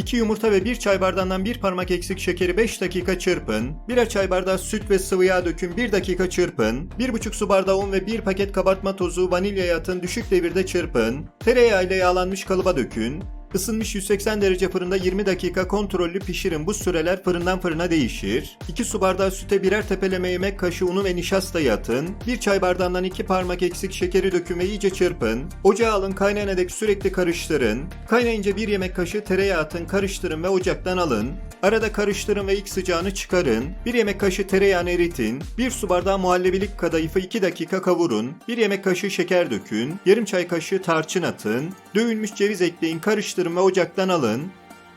2 yumurta ve 1 çay bardağından 1 parmak eksik şekeri 5 dakika çırpın. 1 çay bardağı süt ve sıvı yağ dökün 1 dakika çırpın. 1,5 su bardağı un ve 1 paket kabartma tozu vanilyaya atın düşük devirde çırpın. Tereyağı ile yağlanmış kalıba dökün. Isınmış 180 derece fırında 20 dakika kontrollü pişirin. Bu süreler fırından fırına değişir. 2 su bardağı süte birer tepeleme yemek kaşığı unu ve nişastayı atın. 1 çay bardağından 2 parmak eksik şekeri dökün ve iyice çırpın. Ocağa alın kaynayana dek sürekli karıştırın. Kaynayınca 1 yemek kaşığı tereyağı atın karıştırın ve ocaktan alın. Arada karıştırın ve ilk sıcağını çıkarın. 1 yemek kaşığı tereyağını eritin. 1 su bardağı muhallebilik kadayıfı 2 dakika kavurun. 1 yemek kaşığı şeker dökün. Yarım çay kaşığı tarçın atın. Dövülmüş ceviz ekleyin karıştırın ve ocaktan alın.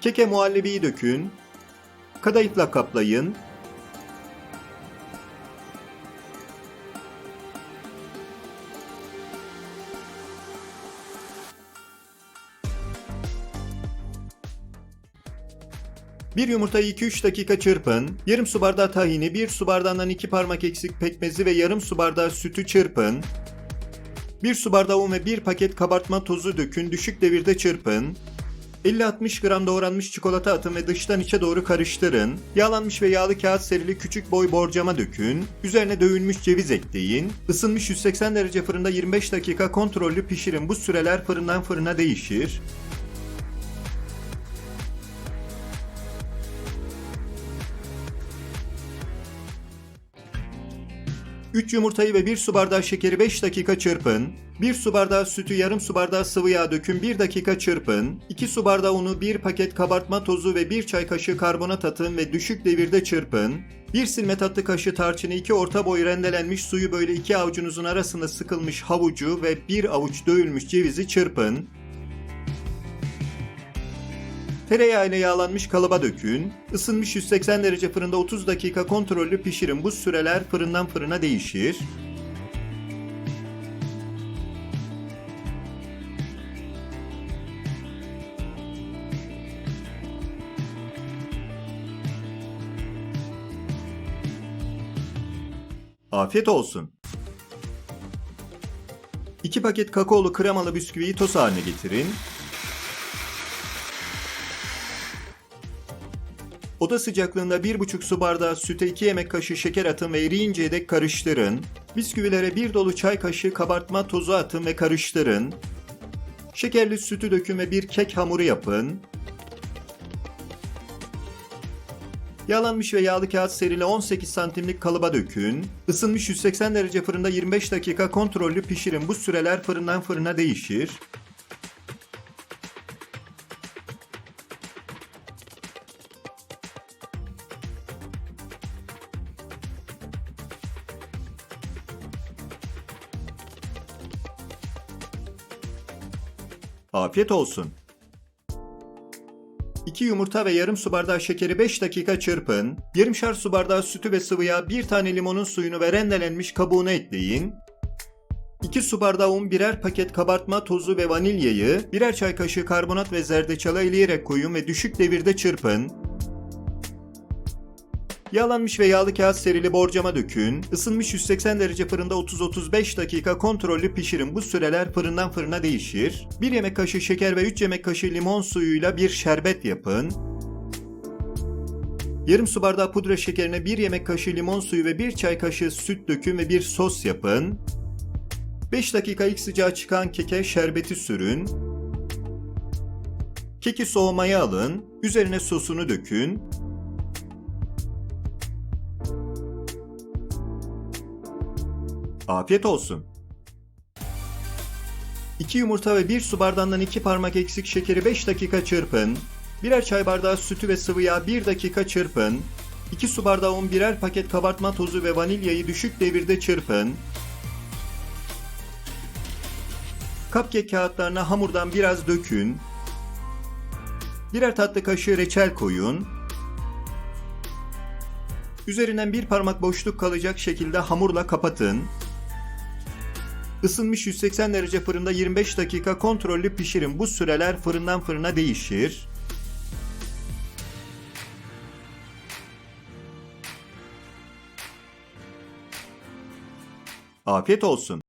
Keke muhallebiyi dökün. Kadayıfla kaplayın. Bir yumurtayı 2-3 dakika çırpın. Yarım su bardağı tahini, 1 su bardağından 2 parmak eksik pekmezi ve yarım su bardağı sütü çırpın. 1 su bardağı un ve 1 paket kabartma tozu dökün, düşük devirde çırpın. 50-60 gram doğranmış çikolata atın ve dıştan içe doğru karıştırın. Yağlanmış ve yağlı kağıt serili küçük boy borcama dökün. Üzerine dövülmüş ceviz ekleyin. Isınmış 180 derece fırında 25 dakika kontrollü pişirin. Bu süreler fırından fırına değişir. Üç yumurtayı ve 1 su bardağı şekeri 5 dakika çırpın. 1 su bardağı sütü yarım su bardağı sıvı yağ dökün 1 dakika çırpın. 2 su bardağı unu 1 paket kabartma tozu ve 1 çay kaşığı karbonat atın ve düşük devirde çırpın. 1 silme tatlı kaşığı tarçını 2 orta boy rendelenmiş suyu böyle 2 avucunuzun arasında sıkılmış havucu ve 1 avuç dövülmüş cevizi çırpın. Tereyağı yağlanmış kalıba dökün. Isınmış 180 derece fırında 30 dakika kontrollü pişirin. Bu süreler fırından fırına değişir. Afiyet olsun. 2 paket kakaolu kremalı bisküviyi toz haline getirin. Oda sıcaklığında 1,5 su bardağı süte 2 yemek kaşığı şeker atın ve eriyinceye dek karıştırın. Bisküvilere 1 dolu çay kaşığı kabartma tozu atın ve karıştırın. Şekerli sütü dökün ve bir kek hamuru yapın. Yağlanmış ve yağlı kağıt serili 18 santimlik kalıba dökün. Isınmış 180 derece fırında 25 dakika kontrollü pişirin. Bu süreler fırından fırına değişir. Afiyet olsun. 2 yumurta ve yarım su bardağı şekeri 5 dakika çırpın. Yarımşar su bardağı sütü ve sıvı yağ, 1 tane limonun suyunu ve rendelenmiş kabuğunu ekleyin. 2 su bardağı un, birer paket kabartma tozu ve vanilyayı, birer çay kaşığı karbonat ve zerdeçala eleyerek koyun ve düşük devirde çırpın. Yağlanmış ve yağlı kağıt serili borcama dökün. Isınmış 180 derece fırında 30-35 dakika kontrollü pişirin. Bu süreler fırından fırına değişir. 1 yemek kaşığı şeker ve 3 yemek kaşığı limon suyuyla bir şerbet yapın. Yarım su bardağı pudra şekerine 1 yemek kaşığı limon suyu ve 1 çay kaşığı süt dökün ve bir sos yapın. 5 dakika ilk sıcağı çıkan keke şerbeti sürün. Keki soğumaya alın. Üzerine sosunu dökün. Afiyet olsun. 2 yumurta ve 1 su bardağından 2 parmak eksik şekeri 5 dakika çırpın. Birer çay bardağı sütü ve sıvı yağ 1 dakika çırpın. 2 su bardağı un, birer paket kabartma tozu ve vanilyayı düşük devirde çırpın. Cupcake kağıtlarına hamurdan biraz dökün. Birer tatlı kaşığı reçel koyun. Üzerinden bir parmak boşluk kalacak şekilde hamurla kapatın. Isınmış 180 derece fırında 25 dakika kontrollü pişirin. Bu süreler fırından fırına değişir. Afiyet olsun.